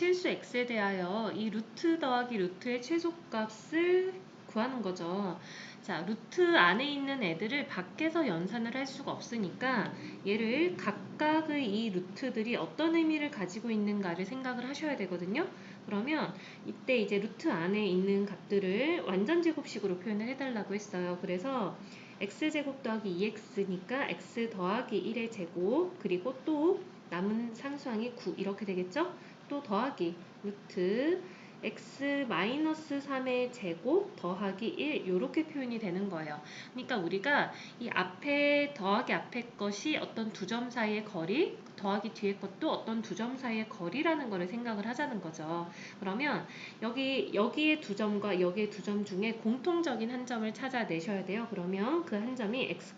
실수 x에 대하여 이 루트 더하기 루트의 최소값을 구하는 거죠. 자, 루트 안에 있는 애들을 밖에서 연산을 할 수가 없으니까 얘를 각각의 이 루트들이 어떤 의미를 가지고 있는가를 생각을 하셔야 되거든요. 그러면 이때 이제 루트 안에 있는 값들을 완전 제곱식으로 표현을 해달라고 했어요. 그래서 x제곱 더하기 2x니까 x 더하기 1의 제곱 그리고 또 남은 상수항이 9 이렇게 되겠죠? 또 더하기 루트 x 마이너스 3의 제곱 더하기 1 이렇게 표현이 되는 거예요. 그러니까 우리가 이 앞에 더하기 앞에 것이 어떤 두 점 사이의 거리 더하기 뒤에 것도 어떤 두 점 사이의 거리라는 거를 생각을 하자는 거죠. 그러면 여기 여기에 두 점과 여기에 두 점 중에 공통적인 한 점을 찾아내셔야 돼요. 그러면 그 한 점이 x,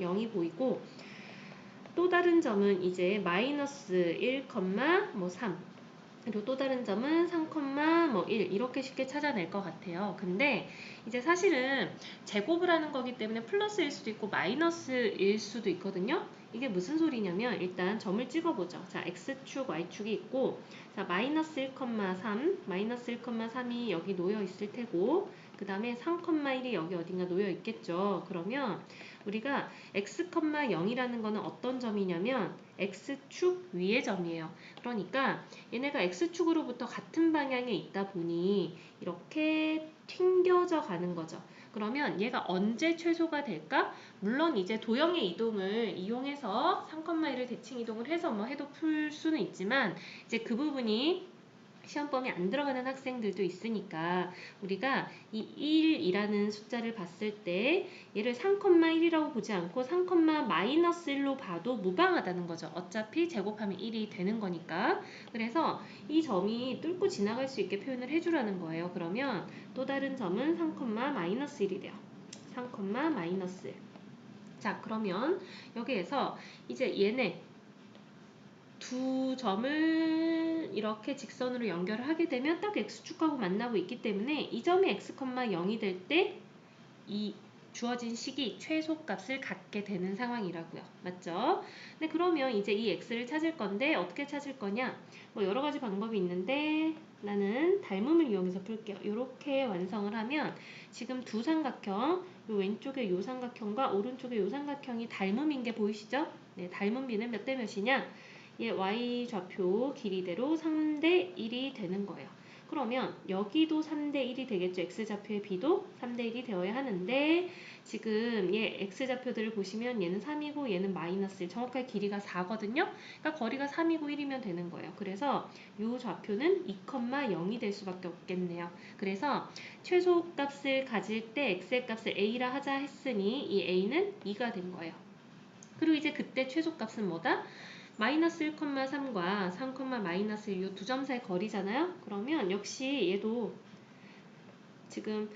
0이 보이고 또 다른 점은 이제 마이너스 1, 뭐 3. 그리고 또 다른 점은 3,1 이렇게 쉽게 찾아낼 것 같아요. 근데 이제 사실은 제곱을 하는 거기 때문에 플러스일 수도 있고 마이너스일 수도 있거든요. 이게 무슨 소리냐면 일단 점을 찍어보죠. 자, x축, y축이 있고 자, 마이너스 1,3, 마이너스 1,3이 여기 놓여 있을 테고 그 다음에 3,1이 여기 어딘가 놓여 있겠죠. 그러면 우리가 x, 0이라는 거는 어떤 점이냐면 x축 위의 점이에요. 그러니까 얘네가 x축으로부터 같은 방향에 있다 보니 이렇게 튕겨져 가는 거죠. 그러면 얘가 언제 최소가 될까? 물론 이제 도형의 이동을 이용해서 3,1을 대칭 이동을 해서 뭐 해도 풀 수는 있지만 이제 그 부분이 시험범위 안 들어가는 학생들도 있으니까 우리가 이 1이라는 숫자를 봤을 때 얘를 3,1이라고 보지 않고 3, 마이너스 1로 봐도 무방하다는 거죠. 어차피 제곱하면 1이 되는 거니까. 그래서 이 점이 뚫고 지나갈 수 있게 표현을 해주라는 거예요. 그러면 또 다른 점은 3, 마이너스 1이 돼요. 3, 마이너스 1. 자, 그러면 여기에서 이제 얘네 두 점을 이렇게 직선으로 연결을 하게 되면 딱 x축하고 만나고 있기 때문에 이 점이 x, 0이 될 때 이 주어진 식이 최소값을 갖게 되는 상황이라고요. 맞죠? 네, 그러면 이제 이 x를 찾을 건데 어떻게 찾을 거냐? 뭐 여러 가지 방법이 있는데 나는 닮음을 이용해서 풀게요. 이렇게 완성을 하면 지금 두 삼각형, 요 왼쪽에 요 삼각형과 오른쪽에 요 삼각형이 닮음인 게 보이시죠? 네, 닮음 비는 몇 대 몇이냐? 예, y 좌표 길이대로 3대 1이 되는 거예요. 그러면 여기도 3대 1이 되겠죠. x좌표의 b도 3대 1이 되어야 하는데 지금 얘 x좌표들을 보시면 얘는 3이고 얘는 마이너스 1 정확하게 길이가 4거든요. 그러니까 거리가 3이고 1이면 되는 거예요. 그래서 이 좌표는 2,0이 될 수밖에 없겠네요. 그래서 최소값을 가질 때 x의 값을 a라 하자 했으니 이 a는 2가 된 거예요. 그리고 이제 그때 최소값은 뭐다? 마이너스 1,3과 3, 마이너스 1, 이두점 사이 거리잖아요. 그러면 역시 얘도 지금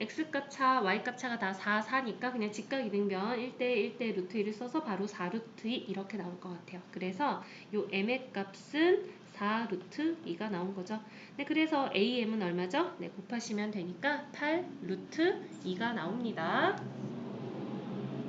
x값 차, y값 차가 다 4, 4니까 그냥 직각 이등변 1대 1대 루트 1을 써서 바로 4 루트 2 이렇게 나올 것 같아요. 그래서 요 m의 값은 4 루트 2가 나온 거죠. 네, 그래서 am은 얼마죠? 네, 곱하시면 되니까 8 루트 2가 나옵니다.